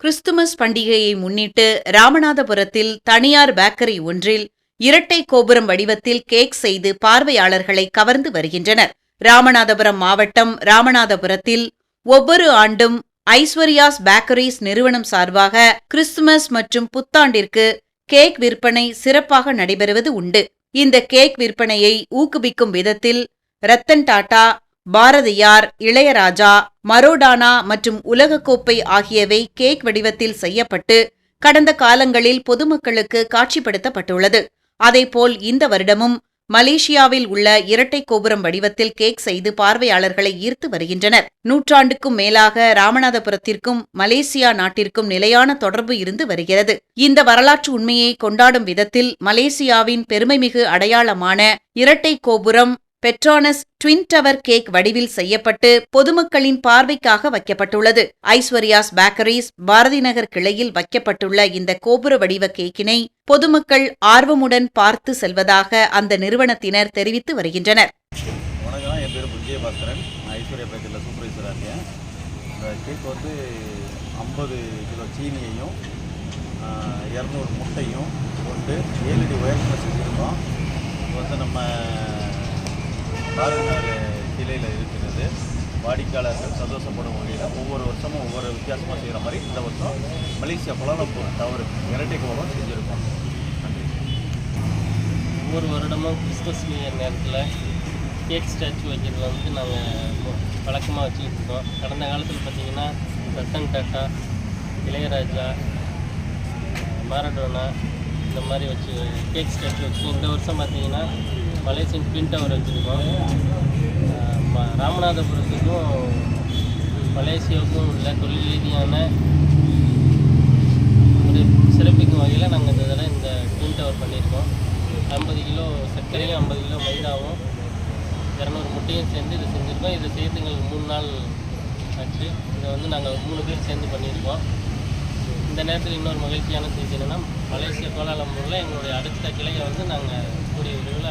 Christmas பண்டிகையை முன்னிட்டு ராமநாதபுரத்தில் தனியார் பேக்கரி ஒன்றில் இரட்டை கோபுரம் வடிவத்தில் கேக் செய்து பார்வையாளர்களை கவர்ந்து வருகின்றனர். ராமநாதபுரம் மாவட்டம் ராமநாதபுரத்தில் ஒவ்வொரு ஆண்டும் ஐஸ்வர்யாஸ் பேக்கரிஸ் நிறுவனம் சார்பாக கிறிஸ்துமஸ் மற்றும் புத்தாண்டிற்கு கேக் விற்பனை சிறப்பாக நடைபெறுவது உண்டு. இந்த கேக் விற்பனையை ஊக்குவிக்கும் விதத்தில் ரத்தன் டாடா பாரதியார் இளையராஜா மரோடானா மற்றும் உலகக்கோப்பை ஆகியவை கேக் வடிவத்தில் செய்யப்பட்டு கடந்த காலங்களில் பொதுமக்களுக்கு காட்சிப்படுத்தப்பட்டுள்ளது. அதேபோல் இந்த வருடமும் மலேசியாவில் உள்ள இரட்டை கோபுரம் வடிவத்தில் கேக் செய்து பார்வையாளர்களை ஈர்த்து வருகின்றனர். நூற்றாண்டுக்கும் மேலாக ராமநாதபுரத்திற்கும் மலேசியா நாட்டிற்கும் நிலையான தொடர்பு இருந்து வருகிறது. இந்த வரலாற்று உண்மையை கொண்டாடும் விதத்தில் மலேசியாவின் பெருமைமிகு அடையாளமான இரட்டை கோபுரம் பெட்ரானஸ் ட்வின் டவர் கேக் வடிவில் செய்யப்பட்டு பொதுமக்களின் பார்வைக்காக வைக்கப்பட்டுள்ளது. ஐஸ்வர்யாஸ் பேக்கரிஸ் பாரதி நகர் கிளையில் வைக்கப்பட்டுள்ள இந்த கோபுர வடிவ கேக்கினை பொதுமக்கள் ஆர்வமுடன் பார்த்து செல்வதாக அந்த நிறுவனத்தினர் தெரிவித்து வருகின்றனர். வணக்கம் என் பேர் விஜயபாஸ்கரன் ஐஸ்வர்யா பேக்கரியில் சூப்பர்வைசராக இருக்கேன். இந்த கேக் வந்து ஐம்பது கிலோ சீனியையும் இரநூறு முட்டையும் கொண்டு ஏழடி அடி உயரத்தில் செஞ்சுருக்கோம் இது வந்து நம்ம பாரதிநகர் கிளையில் இருக்கிறது. வாடிக்கையாளர்கள் சந்தோஷப்படும் வகையில் ஒவ்வொரு வருஷமும் ஒவ்வொரு வித்தியாசமாக செய்கிற மாதிரி இந்த வருஷம் மலேசியா குலாலம்பூர் டவர் இரட்டை கோபம் செஞ்சுருக்கோம். நன்றி. ஒவ்வொரு வருடமும் கிறிஸ்மஸ் நியூ இயர் நேரத்தில் கேக் ஸ்டாச்சு வைக்கிறது வந்து நாங்கள் வழக்கமாக வச்சுக்கிட்டு இருக்கோம். கடந்த காலத்தில் பார்த்தீங்கன்னா ரத்தன் டாட்டா இளையராஜா மாரடோனா இந்த மாதிரி வச்சு கேக் ஸ்டாச்சு வச்சு இந்த வருஷம் பார்த்தீங்கன்னா மலேசியன் ட்வின் டவர் வச்சுருக்கோம் ராமநாதபுரத்துக்கும் மலேசியாவுக்கும் உள்ள தொழில் ரீதியான ஒரு சிறப்பிக்கும் வகையில் நாங்கள் இந்த தடவை இந்த ட்வின் டவர் பண்ணியிருக்கோம். ஐம்பது கிலோ சர்க்கரையும் ஐம்பது கிலோ மைதாவும் இரநூறு முட்டையும் சேர்ந்து இதை செஞ்சுருக்கோம். இதை செய்யறதுக்கு எங்களுக்கு மூணு நாள் ஆச்சு. இதை வந்து நாங்கள் மூணு பேர் சேர்ந்து பண்ணியிருக்கோம். இந்த நேரத்தில் இன்னொரு மகிழ்ச்சியான செய்தி என்னென்னா மலேசியா கோலாலம்பூரில் எங்களுடைய அடுத்த கிளையை வந்து நாங்கள் கூடிய விரைவில்